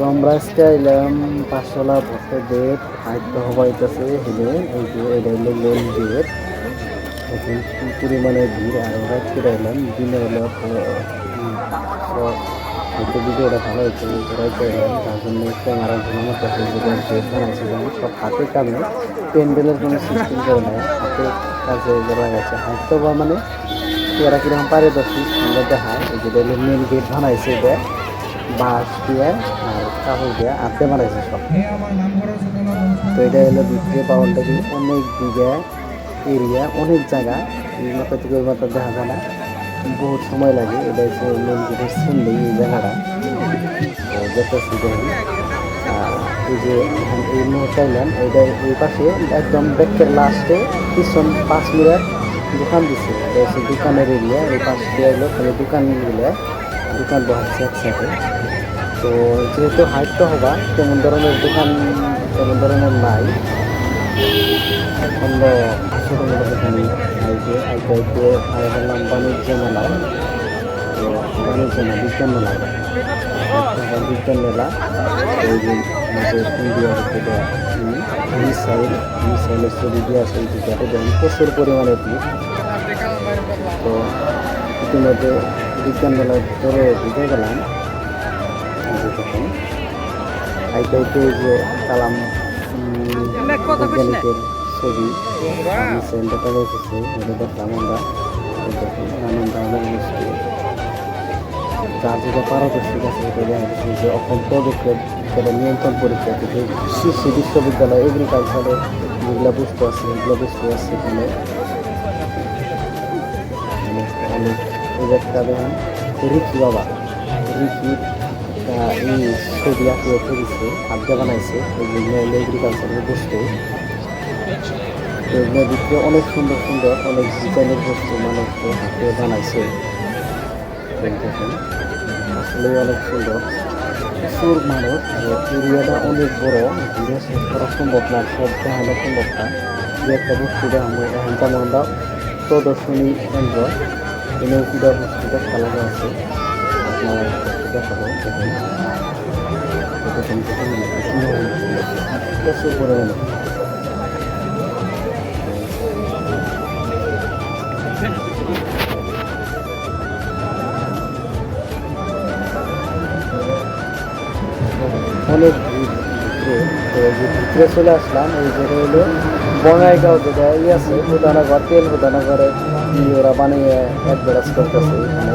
তো আমরা আজকে এলাম পাঁচশোলা ভক্ত গেট হাইট হবাইতেছে হেলে এই যে এটা হলো মেন গেট এখন কি পরিমাণে ভিড়, আর ওরা ফিরে এলাম দিনে হলো হয়তো ভিডিওটা ভালো হয়েছে ওরাই করে এলাম তার জন্য ক্যামেরা ঘুমানোর কাছে যে বানাইছিলাম সব হাতে কামে প্যান্ডেলের কোনো সিস্টেম করে নেয় হাতে কাজে করা গেছে। হাইট বা মানে এরা কীরকম পারে দর্শক আমরা দেখায়, এই হলো মেন গেট বানাইছে এটা। বাঁশ দিয়ে আর কাপড় দিয়ে আটতে বানাইছে সব। তো এটা হলো ভিতরে বাউন্ডারি অনেক বিঘা এরিয়া, অনেক জায়গা। থেকে বহুত সময় লাগে। এটা হচ্ছে এই যে এই এলাম এইটা এই পাশে একদম ব্যাকের লাস্টে পিছন পাঁচ মিনিট দোকান দিচ্ছে এটা দোকানের এরিয়া। এই পাশ এলো খালি দোকান বসাচ্ছে একসাথে তো যেহেতু হাইটটা হবা, তেমন ধরনের দোকান তেমন ধরনের নাই। অন্য ছোটো মোটো দোকানই আইতে আইতে আইতে আমি বললাম বাণিজ্য মেলা। তো বাণিজ্য না, বিজ্ঞান মেলা। এখন বিজ্ঞান মেলা। এই যে আমাদের ইন্ডিয়ার যেটা মিসাইল মিসাইলের ছবি দিয়ে আছে এই জায়গাটা দেখুন প্রচুর পরিমাণে তো ইতিমধ্যে বিজ্ঞান মেলার ভিতরে ঢুকে গেলাম। দেখুন আইতে আইতে যে কালাম বৈজ্ঞানিকের ছবি পেয়ে এসেছে, এটা দেখলাম আমরা। আনন্দ আমার মিষ্টি। যার যেটা আছে যে অসম পদক্ষেপ সেটা নিয়ন্ত্রণ পরীক্ষা থেকে শীর্ষ বিশ্ববিদ্যালয় এগ্রিকালচারে যেগুলো বস্তু আছে, এগুলো বস্তু আছে এখানে। অনেক এই যে একটা দেখেন, রিকি বাবা। রিকি এই ছবি আঁকিয়ে করেছে হাতে বানাইছে এগ্রিকালচারের বস্তু। তো দিকে অনেক সুন্দর সুন্দর অনেক ডিজাইনের বস্তু মানুষ হাতে বানাইছে। দেখেন, আসলে অনেক সুন্দর। প্রচুর মানুষ এরিয়াটা অনেক বড় ঘুরে শেষ করা সম্ভব না, সব দেখানো সম্ভব না। যে একটা বস্তু দেখানো এখন যেমন আমরা প্রদর্শনী কেন্দ্র এনে পুরা বস্তুটা খেলা আছে, আপনার দেখাবো দেখুন। দেখুন প্রচুর পরিমাণে অনেক ভিতরে ভিতরে চলে আসলাম, এই জায়গা হলো বঙ্গাইগাঁও যেটা ই আছে ভূতানগর তেল ভূতানগরে কি ওরা বানিয়ে অ্যাডভার্টাইজ করতেছে এখানে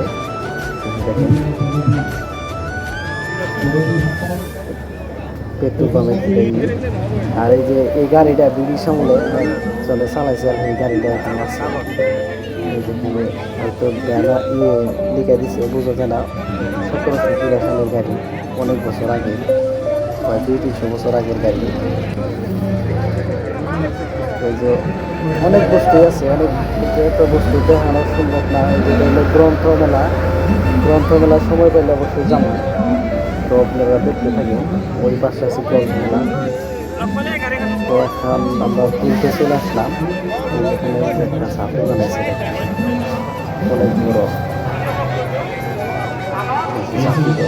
পেট্রোল পাম্পের আর এই যে এই গাড়িটা ব্রিটিশ আমলে চলে, চালাইছে আর এই গাড়িটা এখন আছে। এই যে এখানে হয়তো গানা ইয়ে লিখে দিছে বুঝো যায় না। সতেরোশো তিরাশি সালের গাড়ি, অনেক বছর আগে। প্রায় দুই তিনশো বছর আগের গাড়ি। এই যে অনেক বস্তু আছে, অনেক এত বস্তু দেখানো সম্ভব না, এই যে হলো গ্রন্থমেলা। গ্রন্থমেলার সময় পেলে অবশ্যই যাব। তো আপনারা দেখতে থাকেন, ওই পাশে আছে গ্রন্থমেলা। তো এখন আমরা কিনতে চলে আসলাম। এখানে একটা সাপে বানাইছে। অনেক বড়। দিনে